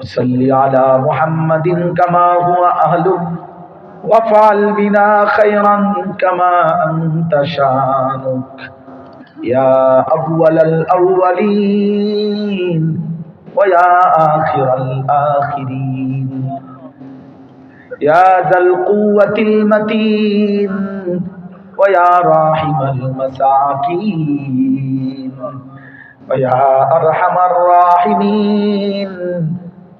صل على محمد كما هو أهله وافعل بنا خيرا كما أنت شانك. يا أول الأولين ويا آخر الآخرين. يا ذا القوة المتين ويا راحم المساكين. ويا أرحم الراحمين.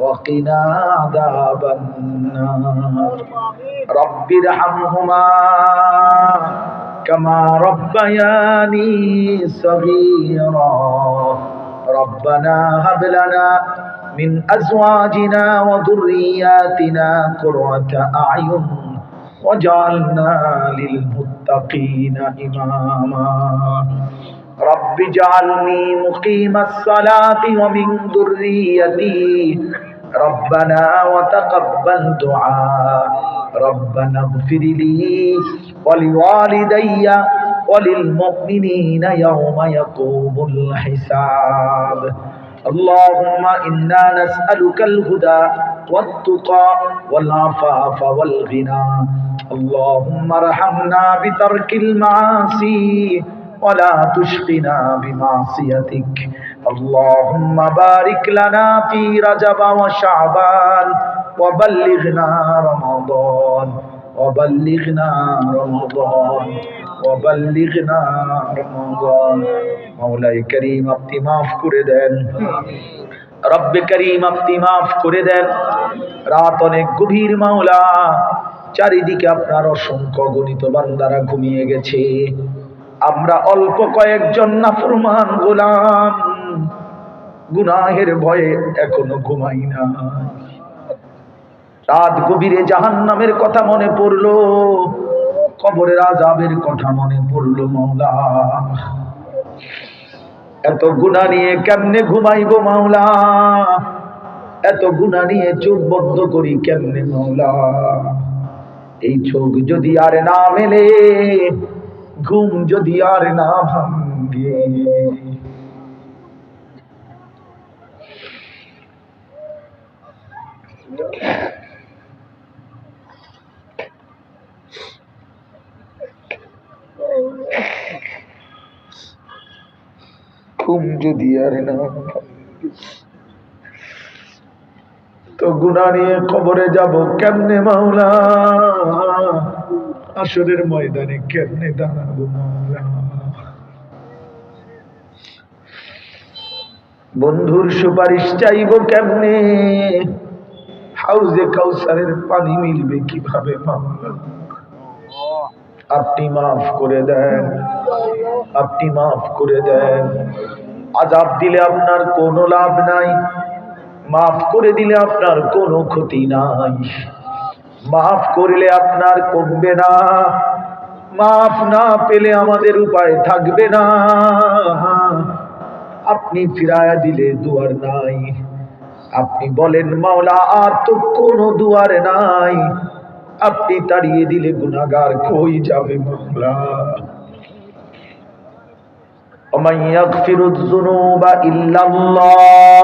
وقنا عذاب النار. رب ارحمهما كما ربياني صغيرا. ربنا هب لنا من أزواجنا وذرياتنا قرة أعين وجعلنا للمتقين إماما. رب اجعلني مقيم الصلاة ومن ذريتي. ربنا وتقبل دعاء. ربنا اغفر لي ولوالدي وللمؤمنين يوم يقوم الحساب. اللهم إنا نسألك الهدى والتقى والعفاف والغنى. اللهم ارحمنا بترك المعاصي. ولا تشقنا بمعصيتك اللهم بارك لنا في رجب وشعبان وبلغنا رمضان وبلغنا رمضان وبلغنا رمضان مولاي كريم আপনি মাফ করে দেন রব্বে করিম আপনি মাফ করে দেন রাত অনেক গভীর মাওলা চারিদিকে আপনার অসংখ্য গণিত বান্দারা ঘুমিয়ে গেছে আমরা অল্প কয়েকজন নাফরমান গোলাম। গুনাহের ভয়ে এখনও ঘুমাই না। রাত গভীরে জাহান নামের কথা মনে পড়ল, কবরের আজাবের কথা মনে পড়ল মাওলা। এত গুণা নিয়ে কেমনে ঘুমাইব মাওলা? এত গুণা নিয়ে চোখ বন্ধ করি কেমনে মাওলা? এই চোখ যদি আর না মেলে ঘুম যদি আর না ভাঙ্গে ঘুম যদি আর না তো গুণা নিয়ে খবরে যাব কেমনে মাওলা? আসরের ময়দানে কেমনে দাঁড়াবো বন্ধুর সুপারিশ চাইব কেমনে? হাউজে কাউসারের পানি মিলবে কীভাবে আপনি মাফ করে দেন। আপনি মাফ করে দেন। আজাব দিলে আপনার কোনো লাভ নাই। মাফ করে দিলে আপনার কোনো ক্ষতি নাই। মাফ করলে আপনার কমবে না মাফ না পেলে আমাদের উপায় থাকবে না আপনি ফিরায়া দিলে দুয়ার নাই আপনি বলেন মাওলা আর তো কোনো দুয়ার নাই আপনি তাড়িয়ে দিলে গুনাগার কই যাবে মাওলা ومن يغفر الذنوب إلا الله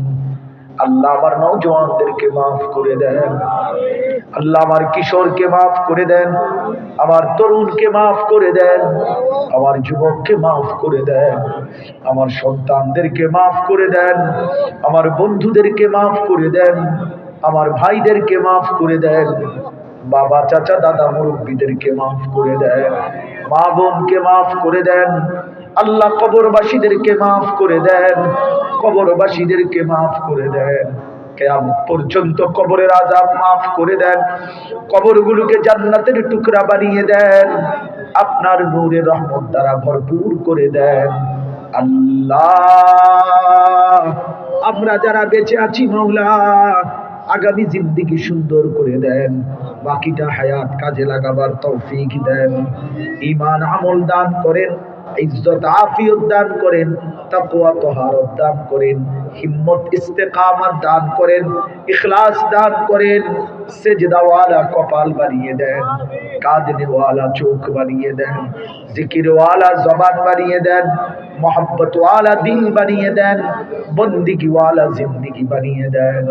আল্লাহ আমার নৌজওয়ানদেরকে মাফ করে দেন। আল্লাহ আমার কিশোরকে মাফ করে দেন। আমার তরুণকে মাফ করে দেন। আমার যুবককে মাফ করে দেন। আমার সন্তানদেরকে মাফ করে দেন। আমার বন্ধুদেরকে মাফ করে দেন। আমার ভাইদেরকে মাফ করে দেন। বাবা, চাচা, দাদা, মুরব্বীদেরকে মাফ করে দেন। মা বোনকে মাফ করে দেন। আল্লাহ কবরবাসীদেরকে মাফ করে দেন। কবরবাসীদেরকে মাফ করে দেন। পর্যন্ত কবরের আজাব মাফ করে দেন। কবরগুলোকে জান্নাতের টুকরা বানিয়ে দেন। আপনার নূরের রহমত দ্বারা ভরপুর করে দেন। আল্লাহ, আমরা যারা বেঁচে আছি মাওলা, আগামী জিন্দিগি সুন্দর করে দেন। বাকিটা হায়াত কাজে লাগাবার তৌফিক দেন। ইমান আমল দান করেন। ইজ্জত আফিয়ত দান করেন, তাকওয়া তহারত দান করেন, হিম্মত ইস্তেকামত দান করেন, ইখলাস দান করেন, সেজদাওয়ালা কপাল বানিয়ে দেন, কাঁদনেওয়ালা চোখ বানিয়ে দেন, জিকিরওয়ালা জবান বানিয়ে দেন মোহাম্মতওয়ালা দিল বানিয়ে দেন, বন্দিগিওয়ালা জিন্দিগি বানিয়ে দেন।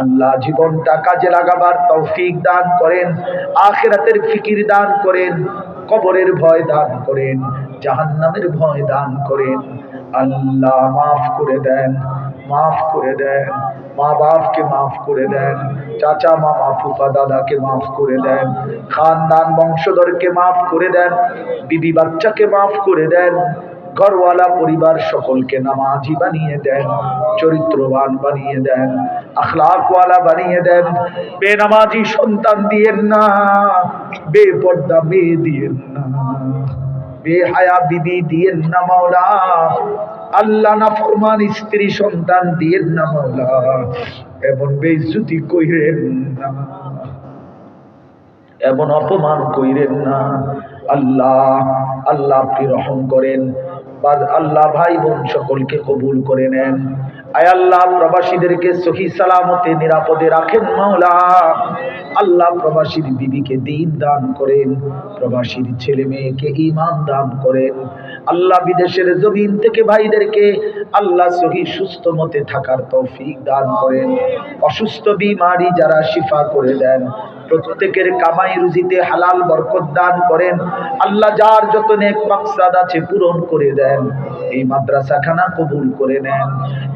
আল্লাহ জীবনটা কাজে লাগাবার তৌফিক দান করেন, আখিরাতের ফিকির দান করেন, কবরের ভয় দান করেন জাহান্নামের ভয় দান করেন। আল্লাহ মাফ করে দেন, মাফ করে দেন। মা বাপকে মাফ করে দেন, চাচা, মামা, ফুফা, দাদাকে মাফ করে দেন, খানদান, বংশধরকে মাফ করে দেন, বিবি বাচ্চাকে মাফ করে দেন, ঘরওয়ালা, পরিবার সকলকে নামাজি বানিয়ে দেন, চরিত্রবান বানিয়ে দেন, আখলাকওয়ালা বানিয়ে দেন। বেনামাজি সন্তান দিয়েন না, বেপর্দা মেয়ে দিয়েন না। বেহায়া বিবি দিয়েন না মাওলা। আল্লাহ না ফরমান স্ত্রী সন্তান দিয়েন না মাওলা। এমন বেইজ্জতি কইরেন না। এমন অপমান কইরেন না। আল্লাহ আল্লাহ আপনি রহম করেন। আল্লাহ ভাই বোন সকলকে কবুল করে নেন। আয় আল্লাহ, প্রবাসীদেরকে সহি সালামতে নিরাপদে রাখেন মাওলা। আল্লাহ প্রবাসীর বিবিকে দিন দান করেন, প্রবাসীর ছেলে মেয়েকে ইমান দান করেন। আল্লাহ বিদেশের জমিন থেকে ভাইদেরকে আল্লাহ সহি সুস্থ মতে থাকার তৌফিক দান করেন। অসুস্থ বিমারি যারা শিফা করে দেন, প্রত্যেকের কামাই রুজিতে হালাল বরকত দান করেন। আল্লাহ যার যত নেক মাকসাদ আছে পূরণ করে দেন। এই মাদ্রাসাখানা কবুল করে নেন,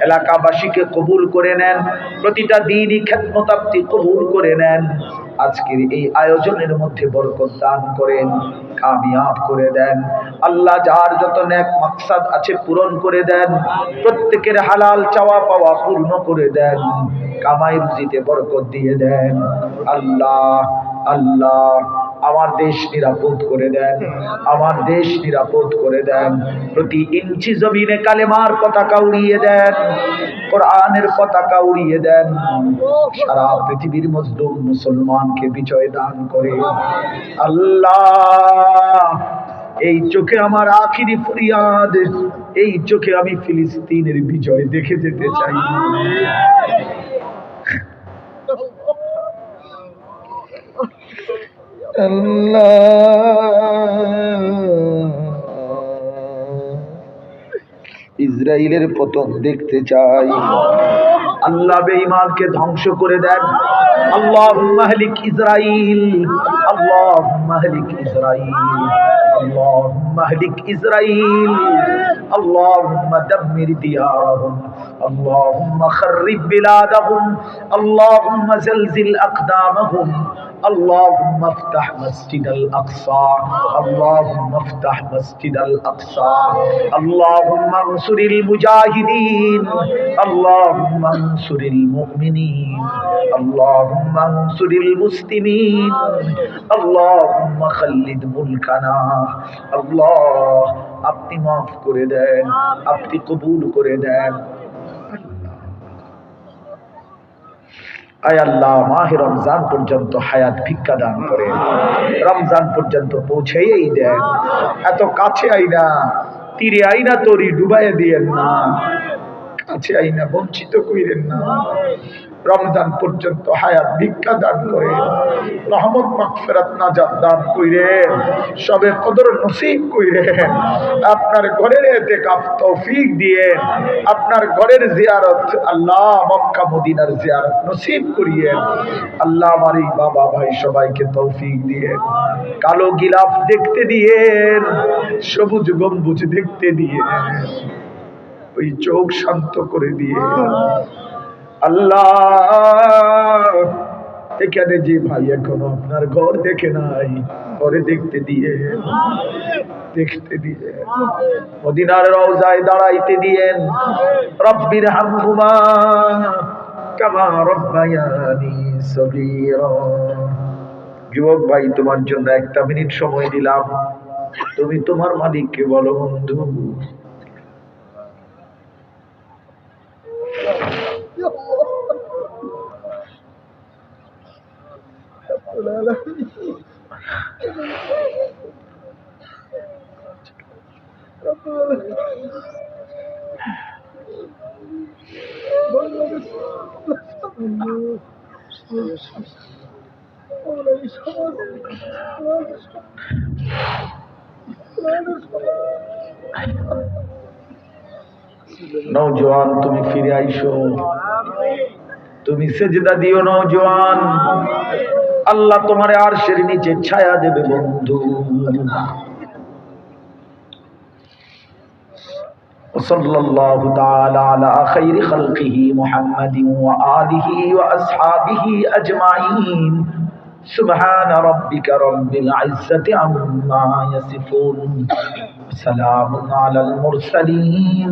এলাকাবাসীকে কবুল করে নেন, প্রতিটা দিনই খ্যাতমতাপ্তি কবুল করে নেন। আজকের এই আয়োজনের মধ্যে বরকত দান করেন, কামিয়াব করে দেন। আল্লাহ যার যত ন্যাক মাকসাদ আছে পূরণ করে দেন, প্রত্যেকের হালাল চাওয়া পাওয়া পূর্ণ করে দেন, কামাই রুজিতে বরকত দিয়ে দেন। আল্লাহ আল্লাহ। আমার দেশ নিরাপদ করে দেন, আমার দেশ নিরাপদ করে দেন। প্রতি ইঞ্চি জমিনে কালেমার পতাকা উড়িয়ে দেন, কোরআনের পতাকা উড়িয়ে দেন। সারা পৃথিবীর মজলুম মুসলমানকে বিজয় দান করে। আল্লাহ, এই চোখে আমার আখিরি ফরিয়াদ, এই চোখে আমি ফিলিস্তিনের বিজয় দেখে যেতে চাই। ইসরায়েলের পতন দেখতে চাই আল্লাহ বেঈমানকে ধ্বংস করে দেন আল্লাহ মাহলিক ইসরাইল আল্লাহ মাহলিক ইসরাইল اللهم اهلك إسرائيل اللهم دمر ديارهم اللهم خرب بلادهم اللهم زلزل أقدامهم اللهم افتح مسجد الأقصى اللهم افتح مسجد الأقصى اللهم انصر المجاهدين اللهم انصر المؤمنين اللهم انصر المسلمين اللهم خلد ملكنا আল্লাহ আপনি মাফ করে দেন আপনি কবুল করে দেন আয় আল্লাহ, মাহে রমজান পর্যন্ত হায়াত ভিক্ষা দান করে। রমজান পর্যন্ত পৌঁছেই দেন। এত কাছে আইনা, তীরে আইনা তরি ডুবাই দিয়েন না। কাছে আইনা বঞ্চিত কইরেন না। রমজান পর্যন্ত হায়াত ভিক্ষা দান করে, রহমত মাগফিরাত নাজাত দান কইরে, সবে কদর নসিব কইরে, আপনার ঘরের এতেকাফ তৌফিক দিয়ে আপনার ঘরের জিয়ারত, আল্লাহ মক্কা মদিনার জিয়ারত নসিব করিয়ে, আল্লাহ আমার এই বাবা ভাই সবাইকে তৌফিক দিয়ে, কালো গিলাফ দেখতে দিয়ে, সবুজ গম্বুজ দেখতে দিয়ে, ওই চোখ শান্ত করে দিয়ে আল্লাহ, এখানে যে ভাই এখনও আপনার ঘর দেখে নাই, ঘরে দেখতে দিয়ে দেখতে দিয়ে, মদিনার রওজায় দাঁড়াইতে দিয়েন, রব্বির হামহুমা, কামা রব্বায়ানি সগীরা। যুবক ভাই, তোমার জন্য একটা মিনিট সময় দিলাম। তুমি তোমার মালিককে বলো, বন্ধু Não, João, tu me ferias, show. তুমি সেজদা দিও নৌজওয়ান আল্লাহ তোমার আর সের নিচে ছায়া দেবে বন্ধু وصلى الله تعالى على خير خلقه محمد وآله وأصحابه أجمعين سبحان ربك رب العزة عما يصفون سلام على المرسلين